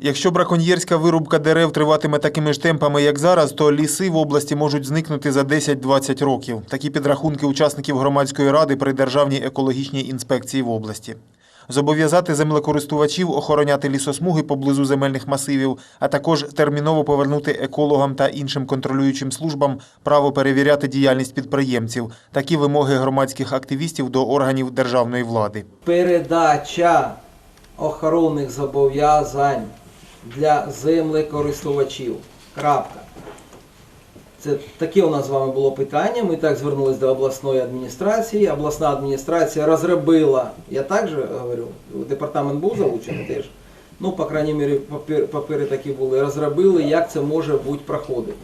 Якщо браконьєрська вирубка дерев триватиме такими ж темпами, як зараз, то ліси в області можуть зникнути за 10-20 років. Такі підрахунки учасників громадської ради при Державній екологічній інспекції в області. Зобов'язати землекористувачів охороняти лісосмуги поблизу земельних масивів, а також терміново повернути екологам та іншим контролюючим службам право перевіряти діяльність підприємців. Такі вимоги громадських активістів до органів державної влади. передача охоронних зобов'язань для землекористувачів. Крапка. Це таке у нас з вами було питання. Ми так звернулися до обласної адміністрації. Обласна адміністрація розробила, я так же говорю, департамент був залучений теж. Ну, по крайній мірі, папір- папери такі були. Розробили, як це може бути проходити.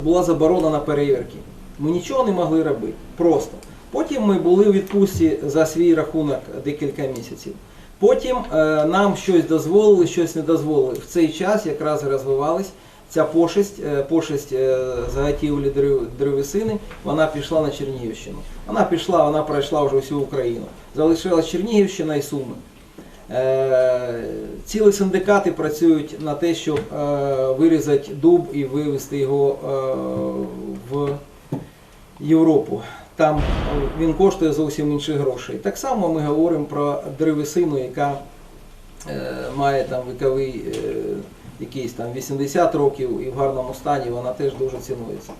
Була заборона на перевірки. Ми нічого не могли робити. Просто. Потім ми були у відпустці за свій рахунок декілька місяців. Потім е, нам щось дозволили, щось не дозволили. В цей час якраз розвивалась ця пошесть, е, пошесть е, заготівлі древесини, вона пішла на Чернігівщину. Вона пішла, вона пройшла вже всю Україну. Залишилась Чернігівщина і Суми. Цілі синдикати працюють на те, щоб вирізати дуб і вивезти його в Європу. Там е, він коштує зовсім інші гроші. Так само ми говоримо про древесину, яка е, має там віковий е, якийсь там 80 років і в гарному стані, вона теж дуже цінується.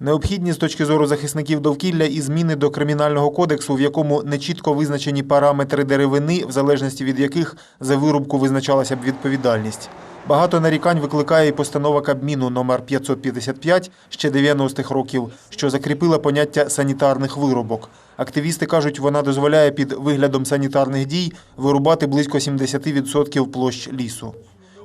Необхідні з точки зору захисників довкілля і зміни до кримінального кодексу, в якому нечітко визначені параметри деревини, в залежності від яких за вирубку визначалася б відповідальність. Багато нарікань викликає і постанова Кабміну номер 555 ще 90-х років, що закріпила поняття санітарних вирубок. Активісти кажуть, вона дозволяє під виглядом санітарних дій вирубати близько 70% площ лісу.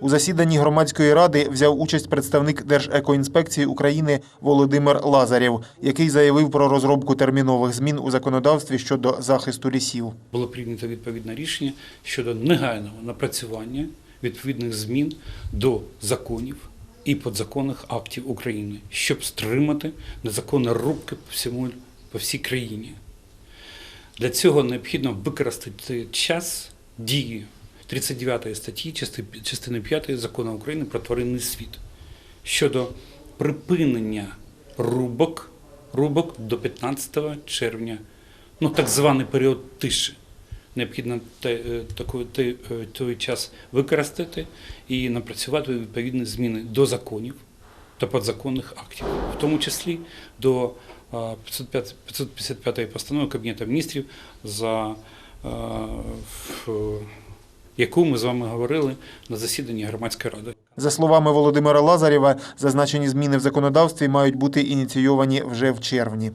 У засіданні громадської ради взяв участь представник Держекоінспекції України Володимир Лазарєв, який заявив про розробку термінових змін у законодавстві щодо захисту лісів. було прийнято відповідне рішення щодо негайного напрацювання відповідних змін до законів і подзаконних актів України, щоб стримати незаконні рубки по всьому по всій країні. Для цього необхідно використати час дії 39 статті частини 5 закону України про тваринний світ щодо припинення рубок, рубок до 15 червня, ну так званий період тиші. Необхідно те- е, е, той час використати і напрацювати відповідні зміни до законів та підзаконних актів, в тому числі до е, 505 555 постанови Кабінету міністрів, за е, яку ми з вами говорили на засіданні громадської ради. За словами Володимира Лазарєва, зазначені зміни в законодавстві мають бути ініційовані вже в червні.